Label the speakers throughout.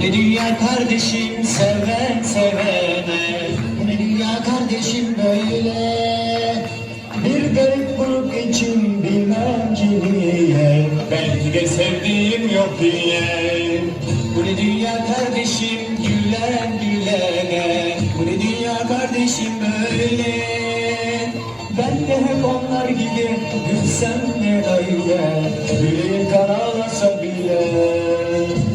Speaker 1: Bu ne dünya kardeşim seven sevene Bu ne dünya kardeşim böyle. Bir garip bulup geçim bilmem ki Belki de sevdiğim yok diye. Bu ne dünya kardeşim gülen gülene. Bu ne dünya kardeşim böyle. Ben de hep
Speaker 2: onlar gibi gülsem ne ayrı Yüreğim karalarsa bile.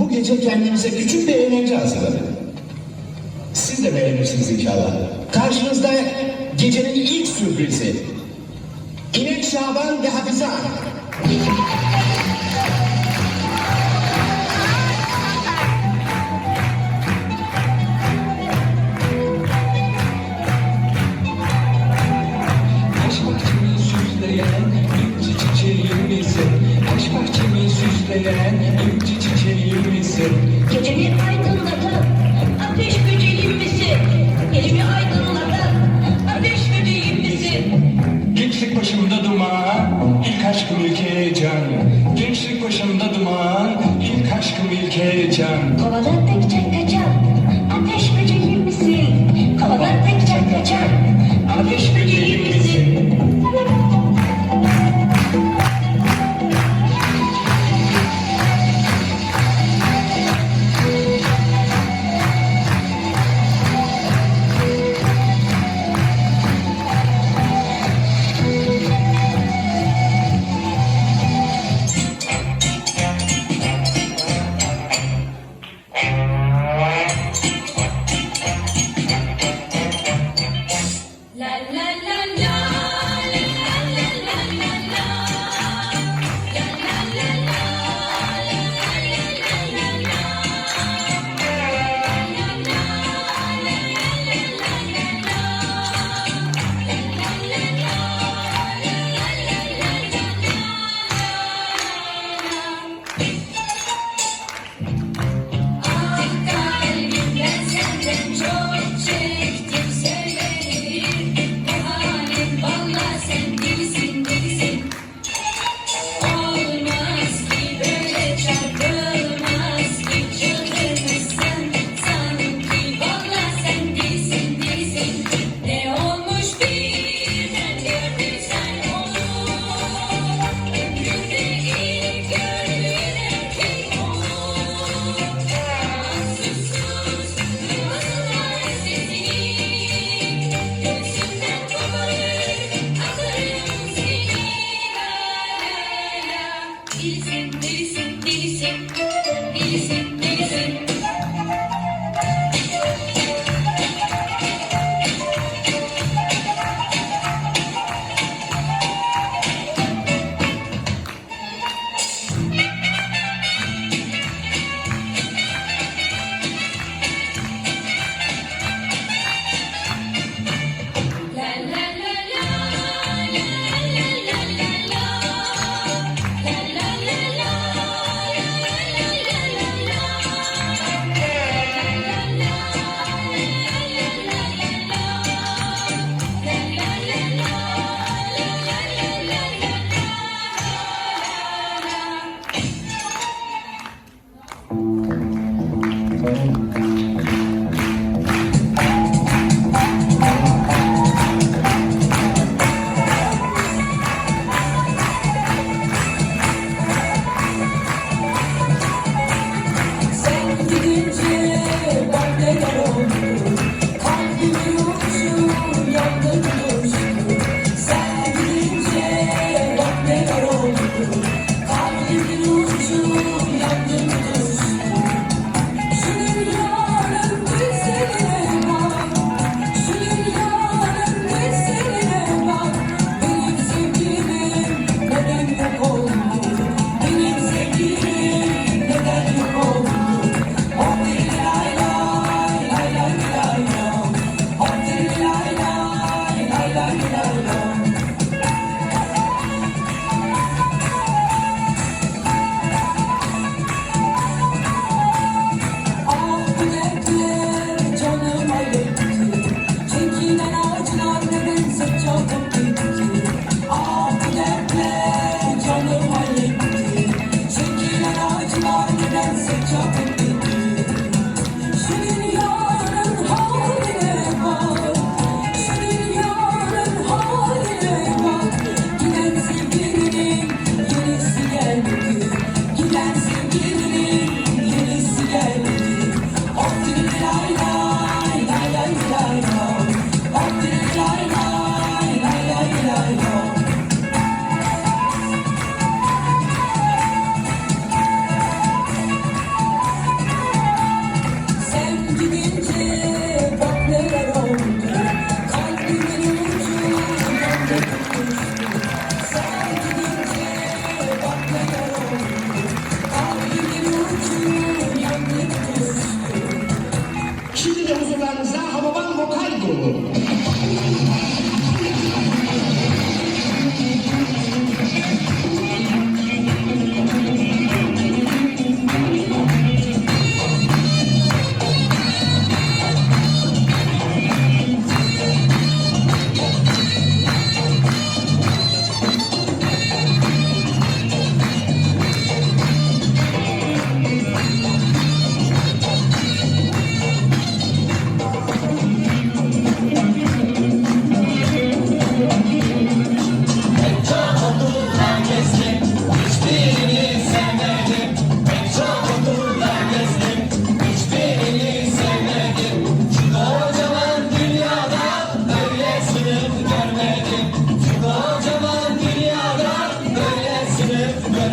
Speaker 2: bu gece kendimize küçük bir eğlence hazırladık. Siz de beğenirsiniz inşallah. Karşınızda gecenin ilk sürprizi. İnek Şaban ve Hafize Hanım.
Speaker 3: Dzieciom.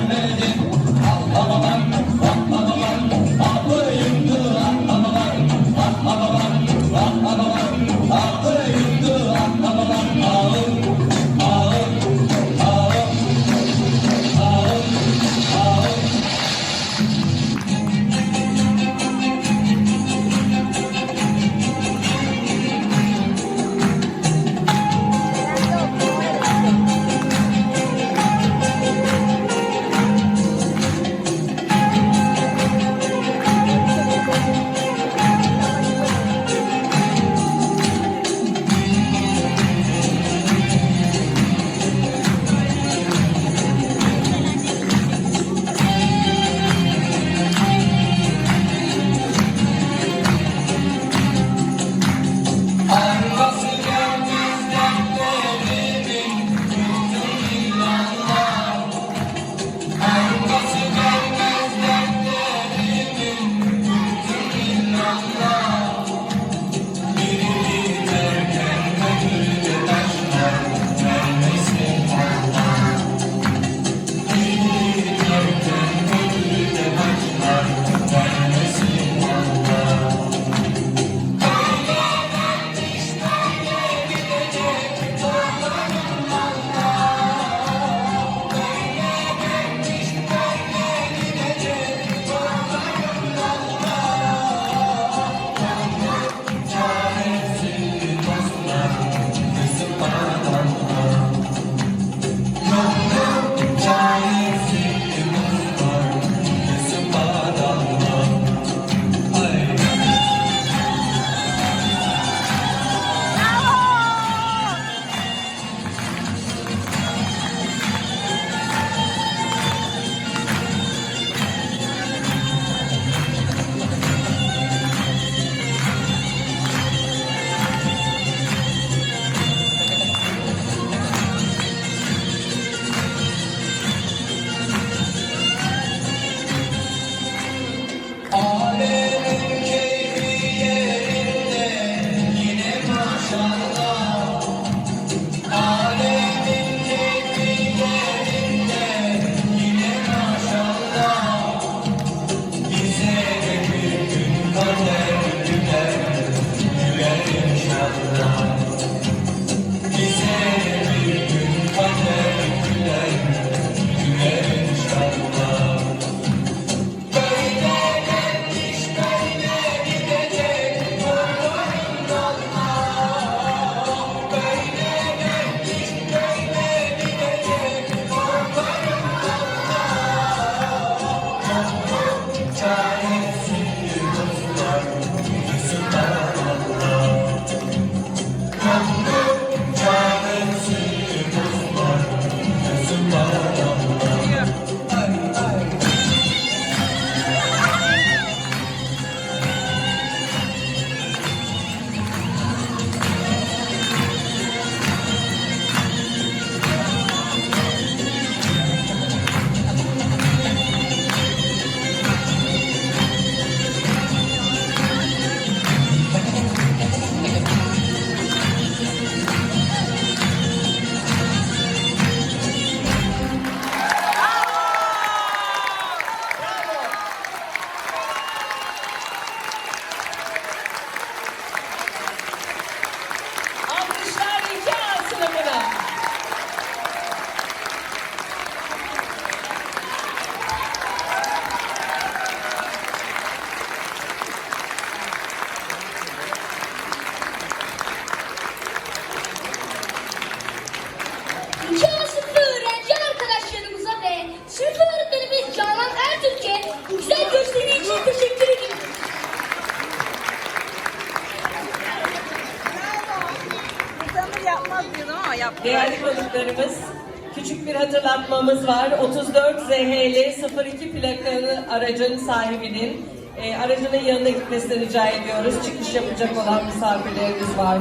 Speaker 4: Amen. Konuklarımız, küçük bir hatırlatmamız var. 34 ZHL 02 plakalı aracın sahibinin e, aracının yanına gitmesini rica ediyoruz. Çıkış yapacak olan misafirlerimiz var.